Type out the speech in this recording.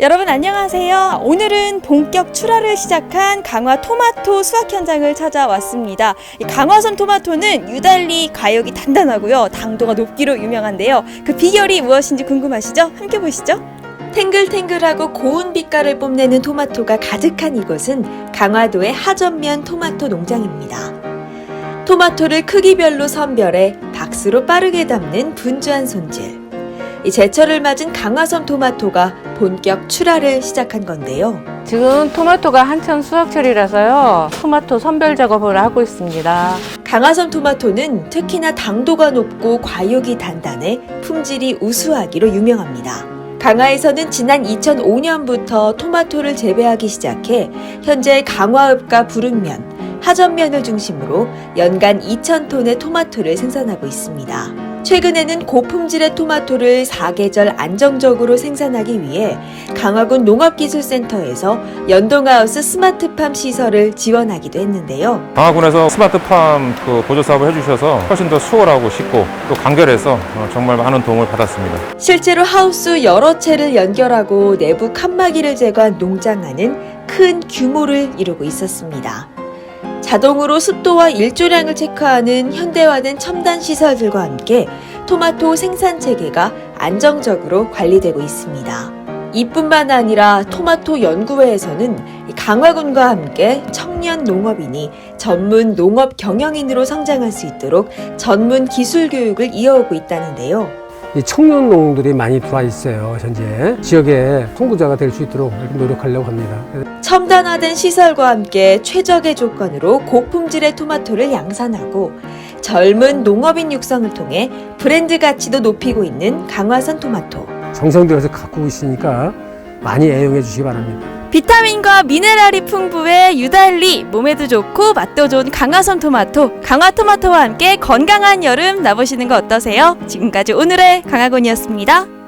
여러분 안녕하세요. 오늘은 본격 출하를 시작한 강화 토마토 수확 현장을 찾아왔습니다. 이 강화섬 토마토는 유달리 가역이 단단하고요. 당도가 높기로 유명한데요. 그 비결이 무엇인지 궁금하시죠? 함께 보시죠. 탱글탱글하고 고운 빛깔을 뽐내는 토마토가 가득한 이곳은 강화도의 하전면 토마토 농장입니다. 토마토를 크기별로 선별해 박스로 빠르게 담는 분주한 손질. 이 제철을 맞은 강화섬 토마토가 본격 출하를 시작한 건데요. 지금 토마토가 한창 수확철이라서요. 토마토 선별 작업을 하고 있습니다. 강화섬 토마토는 특히나 당도가 높고 과육이 단단해 품질이 우수하기로 유명합니다. 강화에서는 지난 2005년부터 토마토를 재배하기 시작해 현재 강화읍과 부릉면, 하전면을 중심으로 연간 2,000톤의 토마토를 생산하고 있습니다. 최근에는 고품질의 토마토를 사계절 안정적으로 생산하기 위해 강화군 농업기술센터에서 연동하우스 스마트팜 시설을 지원하기도 했는데요. 강화군에서 스마트팜 그 보조 사업을 해주셔서 훨씬 더 수월하고 쉽고 또 간결해서 어, 정말 많은 도움을 받았습니다. 실제로 하우스 여러 채를 연결하고 내부 칸막이를 제거한 농장 안은 큰 규모를 이루고 있었습니다. 자동으로 습도와 일조량을 체크하는 현대화된 첨단 시설들과 함께 토마토 생산 체계가 안정적으로 관리되고 있습니다. 이뿐만 아니라 토마토 연구회에서는 강화군과 함께 청년 농업인이 전문 농업 경영인으로 성장할 수 있도록 전문 기술 교육을 이어오고 있다는데요. 이 청년 농들이 많이 들어와 있어요. 현재 지역의 선구자가 될 수 있도록 노력하려고 합니다. 첨단화된 시설과 함께 최적의 조건으로 고품질의 토마토를 양산하고 젊은 농업인 육성을 통해 브랜드 가치도 높이고 있는 강화선 토마토. 정성 들여서 갖고 있으니까 많이 애용해 주시기 바랍니다. 비타민과 미네랄이 풍부해 유달리 몸에도 좋고 맛도 좋은 강화선 토마토, 강화 토마토와 함께 건강한 여름 나보시는 거 어떠세요? 지금까지 오늘의 강화곤이었습니다.